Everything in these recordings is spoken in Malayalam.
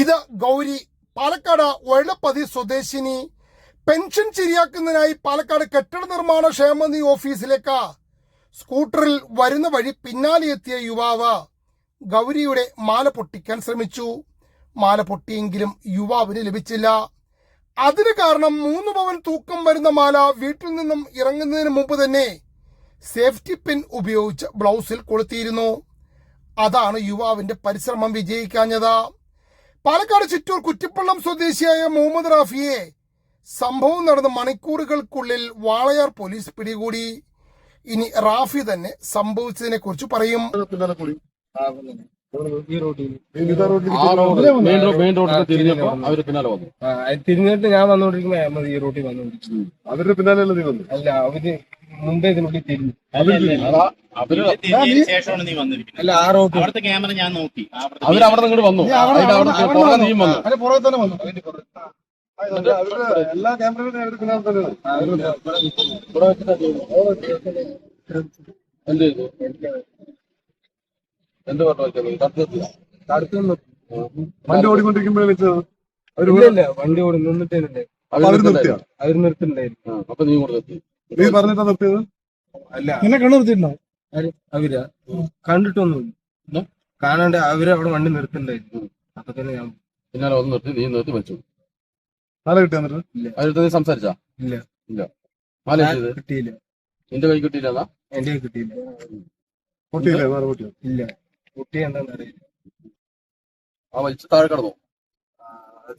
ഇത് ഗൗരി പാലക്കാട് വെള്ളപ്പതി സ്വദേശിനി. പെൻഷൻ ശരിയാക്കുന്നതിനായി പാലക്കാട് കെട്ടിട നിർമ്മാണ ക്ഷേമനിധി ഓഫീസിലേക്ക് സ്കൂട്ടറിൽ വരുന്ന വഴി പിന്നാലെ എത്തിയ യുവാവ് ഗൗരിയുടെ മാല പൊട്ടിക്കാൻ ശ്രമിച്ചു. മാല പൊട്ടിയെങ്കിലും യുവാവിന് ലഭിച്ചില്ല. അതിന് കാരണം മൂന്ന് പവൻ തൂക്കം വരുന്ന മാല വീട്ടിൽ നിന്നും ഇറങ്ങുന്നതിന് മുമ്പ് തന്നെ സേഫ്റ്റി പിൻ ഉപയോഗിച്ച് ബ്ലൗസിൽ കൊളുത്തിയിരുന്നു. അതാണ് യുവാവിന്റെ പരിശ്രമം വിജയിക്കാഞ്ഞത്. പാലക്കാട് ചിറ്റൂർ കുറ്റിപ്പള്ളം സ്വദേശിയായ മുഹമ്മദ് റാഫിയെ സംഭവം നടന്ന മണിക്കൂറുകൾക്കുള്ളിൽ വാളയാർ പോലീസ് പിടികൂടി. ഇനി റാഫി തന്നെ സംഭവിച്ചതിനെ കുറിച്ച് പറയും തിരിഞ്ഞിട്ട് ഞാൻ വന്നോണ്ടിരിക്കുമ്പോ അഹമ്മദ് ഈ റോട്ടിൽ വന്നോണ്ടിരിക്കും അവരുടെ പിന്നാലെ അല്ല അവർ മുമ്പേ ഇതിനുള്ളിൽ തിരിഞ്ഞു. അല്ല ആ റോഡ് അവിടുത്തെ ക്യാമറ ഞാൻ നോക്കി. ആ അവിടുത്തെ അവർ അവിടെ നിന്ന് വന്നു. അതിന്റെ അവിടെ പുറകെ നീയും വന്നു. അതിന്റെ പുറകെ തന്നെ വന്നു. എല്ലാ ക്യാമറകളും അവരുടെ പിന്നാലെ. എന്ത് പറഞ്ഞു വണ്ടി ഓടിക്കൊണ്ടിരിക്കുമ്പോഴേ വെച്ചത്. അവർ ഇല്ല ഇല്ല. വണ്ടി ഓടി നിന്നിട്ടേ അവർ നിർത്തിയ? അവർ നിർത്തിണ്ടായിരുന്നു അപ്പൊ നീ കൂടെ എത്തി നീ പറഞ്ഞിട്ടാ നിർത്തിയത്? അല്ല. നിന്നെ കണ്ണു നിർത്തിയിട്ടുണ്ടോ? കണ്ടിട്ടൊന്നുമില്ല കണ്ടിട്ടൊന്നും കാണാണ്ട് അവർ അവിടെ വണ്ടി നിർത്തിണ്ടായിരുന്നു. അപ്പൊ തന്നെ ഞാൻ പിന്നാലെ ഒന്ന് നിർത്തി നീ നിർത്തി വെച്ചു. മാല കിട്ടിയ എന്നിട്ട്? അവരുടെ നീ സംസാരിച്ചാ? ഇല്ല. ഇല്ല. മാല കിട്ടിയില്ല. എന്റെ കൈ കിട്ടിയില്ല എന്റെ കൈ കിട്ടിയില്ല. പൊട്ടിയില്ലേ? നാളെ പൊട്ടിയോ? ഇല്ല. കുട്ടി എന്താന്ന് അറിയില്ല. ആ വലിച്ചു താഴെ കടന്നോ?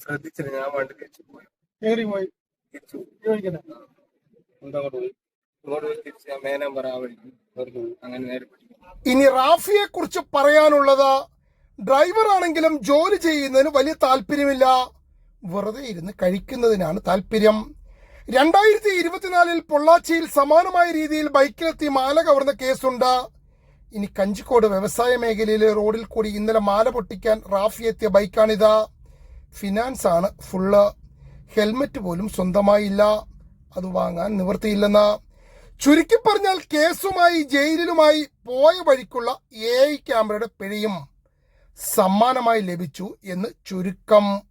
ശ്രദ്ധിച്ചില്ല. ഞാൻ വണ്ടി തിരിച്ചു പോയി. കേറി പോയി? തിരിച്ചു അങ്ങനെ നേരെ ഇനി റാഫിയെ കുറിച്ച് പറയാനുള്ളത് ഡ്രൈവർ ആണെങ്കിലും ജോലി ചെയ്യുന്നതിന് വലിയ താല്പര്യമില്ല. വെറുതെ ഇരുന്ന് കഴിക്കുന്നതിനാണ് താല്പര്യം. രണ്ടായിരത്തി ഇരുപത്തിനാലിൽ പൊള്ളാച്ചിയിൽ സമാനമായ രീതിയിൽ ബൈക്കിലെത്തി മാല കവർന്ന കേസുണ്ട്. ഇനി കഞ്ചിക്കോട് വ്യവസായ മേഖലയിലെ റോഡിൽ കൂടി ഇന്നലെ മാല പൊട്ടിക്കാൻ റാഫി എത്തിയ ബൈക്കാണിത്. ഫിനാൻസ് ആണ് ഫുള്ള് ഹെൽമറ്റ് പോലും സ്വന്തമായില്ല. അത് വാങ്ങാൻ നിവൃത്തിയില്ലെന്ന് ചുരുക്കി പറഞ്ഞാൽ കേസുമായി ജയിലിലുമായി പോയ വഴിക്കുള്ള എ ഐ ക്യാമറയുടെ പിഴയും സമ്മാനമായി ലഭിച്ചു എന്ന് ചുരുക്കം.